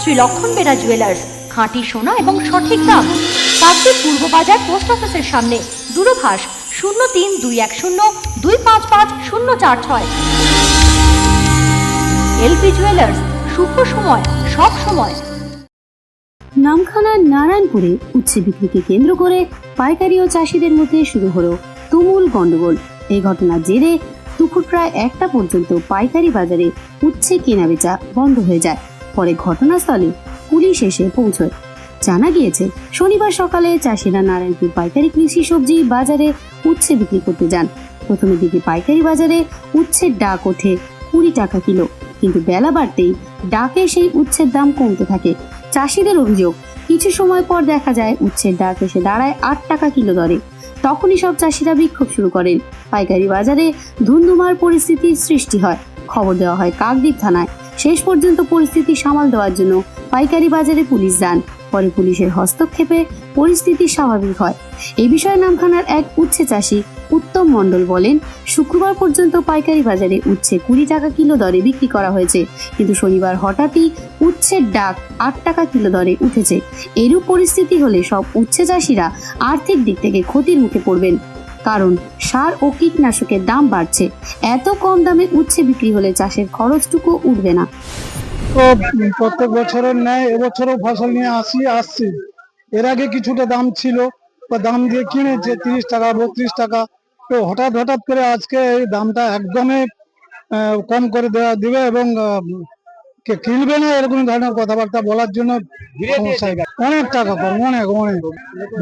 শ্রী লক্ষণ বেরা জুয়েলার্স খাঁটি সোনা এবং সঠিক দাম। কাকদ্বীপ পূর্ব বাজার পোস্ট অফিসের সামনে, দূরভাষ শূন্য তিন দুই এক শূন্য দুই পাঁচ পাঁচ শূন্য চার ছয়। এলপি জুয়েলার্স শুভ সময়, সব সময়। নামখানার নারায়ণপুরে উচ্ছে বিক্রিকে কেন্দ্র করে পাইকারি ও চাষিদের মধ্যে শুরু হলো তুমুল গন্ডগোল এই ঘটনার জেরে দুপুর প্রায় একটা পর্যন্ত পাইকারি বাজারে উচ্ছে কেনা বেচা বন্ধ হয়ে যায়। পরে ঘটনাস্থলে পুলিশ এসে পৌঁছয়। জানা গিয়েছে, শনিবার সকালে চাষিরা নারায়ণপুর পাইকারি কৃষি সবজি বাজারে উচ্ছে বিক্রি করতে যান। প্রথমের দিকে পাইকারি বাজারে উচ্ছের ডাক ওঠে কুড়ি টাকা কিলো, কিন্তু বেলা বাড়তেই ডাকে সেই উচ্ছের দাম কমতে থাকে। চাষিদের অভিযোগ, কিছু সময় পর দেখা যায় উচ্ছের ডাক এসে দাঁড়ায় আট টাকা কিলো দরে। তখনই সব চাষিরা বিক্ষোভ শুরু করেন। পাইকারি বাজারে ধুন্ধুমার পরিস্থিতির সৃষ্টি হয়। খবর দেওয়া হয় কাকদ্বীপ থানায়। শেষ পর্যন্ত পরিস্থিতি সামাল দেওয়ার জন্য পাইকারি বাজারে পুলিশ যান। পরে পুলিশের হস্তক্ষেপে পরিস্থিতি স্বাভাবিক হয়। এই বিষয়ে নামখানার এক উচ্ছে চাষি উত্তম মণ্ডল বলেন, শুক্রবার পর্যন্ত পাইকারি বাজারে উচ্ছে কুড়ি টাকা কিলো দরে বিক্রি করা হয়েছে। কিন্তু শনিবার হঠাৎই উচ্ছের ডাক আট টাকা কিলো দরে উঠেছে। এরূপ পরিস্থিতি হলে সব উচ্ছে চাষিরা আর্থিক দিক থেকে ক্ষতির মুখে পড়বেন। কারণ সার ও কীটনাশকের দাম বাড়ছে। এত কম দামে উচ্ছে বিক্রি হলে চাষের খরচটুকু উঠবে না। তো প্রত্যেক বছরের ন্যায় এবছরও ফসল নিয়ে আসি, আসছি। এর আগে কিছুটা দাম ছিল, বা দাম দিয়ে কিনেছে তিরিশ টাকা, বত্রিশ টাকা। তো হঠাৎ হঠাৎ করে আজকে এই দামটা একদমই কম করে দেওয়া, দিবে এবং কে কিনবে না এরকম ধরনের কথাবার্তা বলার জন্য অনেক টাকা কম অনেক অনেক।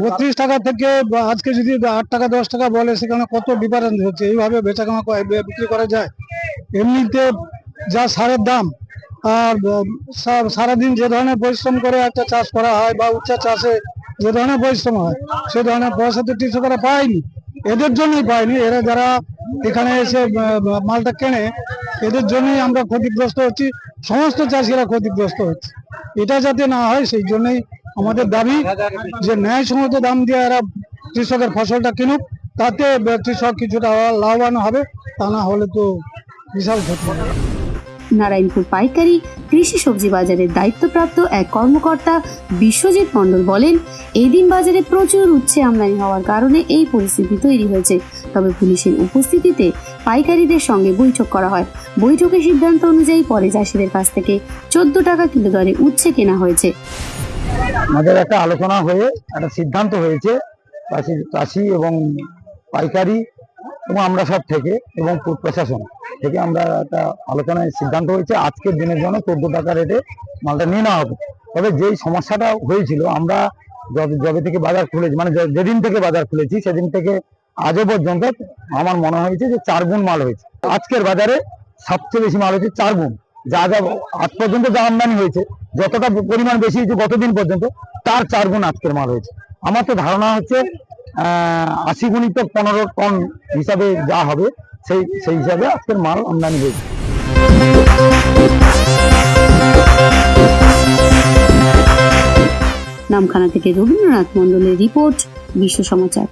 বত্রিশ টাকা থেকে আজকে যদি আট টাকা দশ টাকা বলে সেখানে কত ডিফারেন্স হচ্ছে? এইভাবে বেচাকেনা করে- বিক্রি করা যায়? এমনিতে যা সারের দাম আর সারাদিন যে ধরনের পরিশ্রম করে একটা চাষ করা হয় বা উচ্চা চাষে যে ধরনের পরিশ্রম হয় সে ধরনের পয়সা তো কৃষকরা পায়নি। এদের জন্যই পায়নি। এরা যারা এখানে এসে মালটা কেনে এদের জন্যই আমরা ক্ষতিগ্রস্ত হচ্ছি। সমস্ত চাষিরা ক্ষতিগ্রস্ত হচ্ছে। এটা যাতে না হয়, সেই জন্যই আমাদের দাবি যে ন্যায় সমস্ত দাম দিয়ে এরা কৃষকের ফসলটা কিনুক, তাতে কৃষক কিছুটা লাভবান হবে, তা না হলে তো বিশাল ক্ষতি হবে। নারায়ণপুর পাইকারি কৃষি সবজি বাজারের দায়িত্বপ্রাপ্ত এক কর্মকর্তা বিশ্বজিৎ মণ্ডল বলেন, এই দিন বাজারে প্রচুর উচ্ছে আমদানি হওয়ার কারণে এই পরিস্থিতি তৈরি হয়েছে। তবে পুলিশের উপস্থিতিতে পাইকারিদের সঙ্গে বৈঠক করা হয়। বৈঠকে সিদ্ধান্ত অনুযায়ী পরে চাষিদের কাছ থেকে চোদ্দ টাকা কিলো দরে উচ্ছে কেনা হয়েছে। আমাদের একটা আলোচনা হয়ে, একটা সিদ্ধান্ত হয়েছে চাষি এবং পাইকারি এবং আমরা সব থেকে এবং প্রশাসন। থেকে আমরা একটা আলোচনায় সিদ্ধান্ত হয়েছে আজকের দিনের জন্য চোদ্দ টাকা রেটে মালটা নিয়ে নেওয়া হবে। তবে যেই সমস্যাটা হয়েছিল আমরা যবে থেকে বাজার খুলেছি মানে যেদিন থেকে বাজার খুলেছি সেদিন থেকে আজও পর্যন্ত আমার মনে হয়েছে যে চার গুণ মাল হয়েছে। আজকের বাজারে সবচেয়ে বেশি মাল হয়েছে চার গুণ। যা যা আজ পর্যন্ত যা আমদানি হয়েছে যতটা পরিমাণ বেশি হয়েছে গতদিন পর্যন্ত তার চার গুণ আজকের মাল হয়েছে। আমার তো ধারণা হচ্ছে আহ, আশি গুণিত পনেরো টন হিসাবে যা হবে সেই সেই হিসাবে আজকের মাল আমদানি হয়েছে। নামখানা থেকে রবীন্দ্রনাথ মণ্ডলের report Biswa Samachar.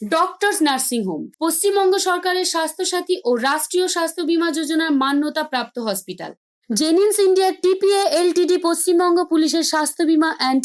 Doctors nursing home Paschimbanga সরকারের স্বাস্থ্যসাথী ও রাষ্ট্রীয় স্বাস্থ্য বীমা যোজনার মান্যতা প্রাপ্ত hospital. Genins India TPA LTD Paschimbanga পুলিশের স্বাস্থ্য বীমা অ্যান্ড